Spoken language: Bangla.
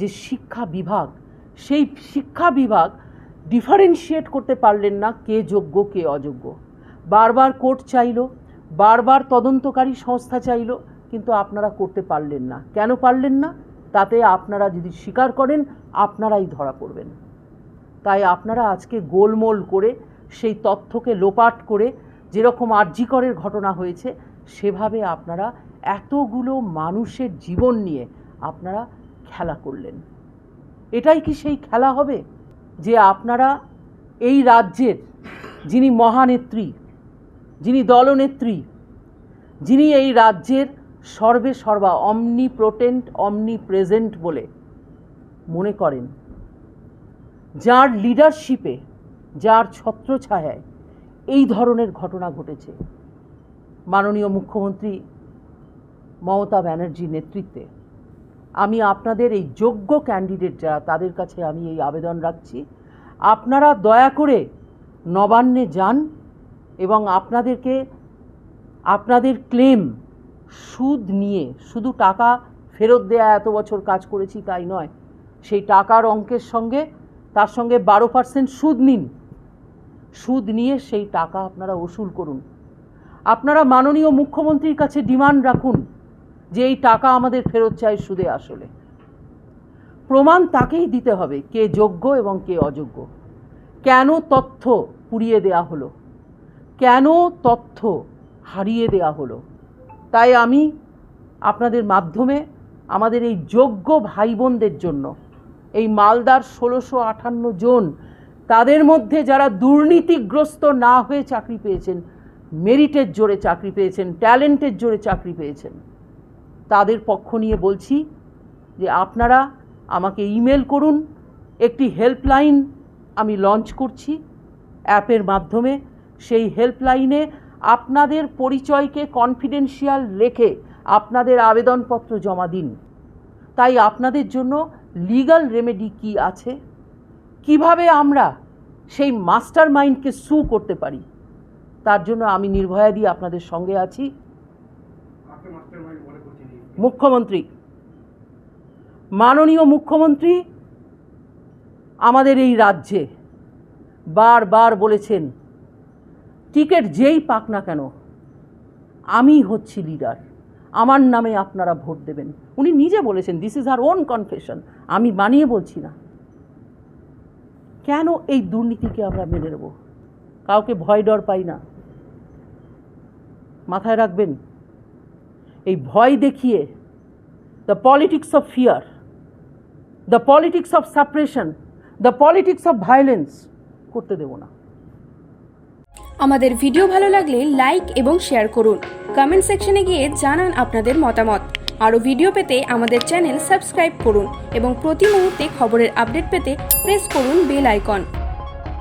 যে শিক্ষা বিভাগ, সেই শিক্ষা বিভাগ ডিফারেন্সিয়েট করতে পারলেন না কে যোগ্য, কে অযোগ্য। বারবার কোর্ট চাইলো, বারবার তদন্তকারী সংস্থা চাইলো, কিন্তু আপনারা করতে পারলেন না। কেন পারলেন না? তাতে আপনারা যদি স্বীকার করেন, আপনারাই ধরা পড়বেন। তাই আপনারা আজকে গোলমোল করে, সেই তথ্যকে লোপাট করে, যেরকম আর্যিকরের ঘটনা হয়েছে, সেভাবে আপনারা এতগুলো মানুষের জীবন নিয়ে আপনারা খেলা করলেন। এটাই কি সেই খেলা হবে? যে আপনারা এই রাজ্যের যিনি মহানেত্রী, যিনি দলনেত্রী, যিনি এই রাজ্যের সর্বে সর্বা অমনি প্রোটেন্ট অমনি প্রেজেন্ট বলে মনে করেন, যার লিডারশিপে যার ছত্রছায়ায় এই ধরনের ঘটনা ঘটেছে। মাননীয় মুখ্যমন্ত্রী মমতা ব্যানার্জির নেতৃত্বে। আমি আপনাদের এই যোগ্য ক্যান্ডিডেট যারা, তাদের কাছে আমি এই আবেদন রাখছি। আপনারা দয়া করে নবান্নে যান এবং আপনাদেরকে, আপনাদের ক্লেম সুদ নিয়ে, শুধু টাকা ফেরত দেয়া এত বছর কাজ করেছি তাই নয়, সেই টাকার অঙ্কের সঙ্গে, তার সঙ্গে বারো পার্সেন্ট সুদ নিন। সুদ নিয়ে সেই টাকা আপনারা ওসুল করুন। আপনারা মাননীয় মুখ্যমন্ত্রীর কাছে ডিমান্ড রাখুন। যে এই টাকা আমাদের ফেরত চাই সুদে আসলে। প্রমাণ তাকেই দিতে হবে, কে যোগ্য এবং কে অযোগ্য। কেন তথ্য পুড়িয়ে দেয়া হলো? কেন তথ্য হারিয়ে দেয়া হলো? তাই আমি আপনাদের মাধ্যমে আমাদের এই যোগ্য ভাই বোনদের জন্য এই মালদার ষোলোশো আটান্ন জন, তাদের মধ্যে যারা দুর্নীতিগ্রস্ত না হয়ে চাকরি পেয়েছেন, মেরিটের জোরে চাকরি পেয়েছেন, ট্যালেন্টের জোরে চাকরি পেয়েছেন তাদের পক্ষ নিয়ে বলছি যে আপনারা আমাকে ইমেল করুন, একটি হেল্পলাইন আমি লঞ্চ করছি অ্যাপের মাধ্যমে। সেই হেল্পলাইনে আপনাদের পরিচয়কে কনফিডেন্সিয়াল রেখে আপনাদের আবেদনপত্র জমা দিন। তাই আপনাদের জন্য লিগ্যাল রেমেডি কি আছে? কীভাবে আমরা সেই মাস্টার মাইন্ডকে সু করতে পারি? তার জন্য আমি নির্ভয়াদি আপনাদের সঙ্গে আছি। মুখ্যমন্ত্রী। মাননীয় মুখ্যমন্ত্রী আমাদের এই রাজ্যে বারবার বলেছেন, টিকিট যেই পাক না কেন, আমি হচ্ছি লিডার আমার নামে আপনারা ভোট দেবেন। উনি নিজে বলেছেন this is our own confession আমি বানিয়ে বলছি না। কেন এই দুর্নীতিকে আমরা মেনে নেব? কাউকে ভয় ডর পাই না। মাথায় রাখবেন এই ভয় দেখিয়ে the politics of fear the politics of suppression the politics of violence করতে দেব না। আমাদের ভিডিও ভালো লাগলে লাইক এবং শেয়ার করুন। কমেন্ট সেকশনে গিয়ে জানান আপনাদের মতামত। আরও ভিডিও পেতে আমাদের চ্যানেল সাবস্ক্রাইব করুন এবং প্রতি মুহূর্তে খবরের আপডেট পেতে প্রেস করুন বেল আইকন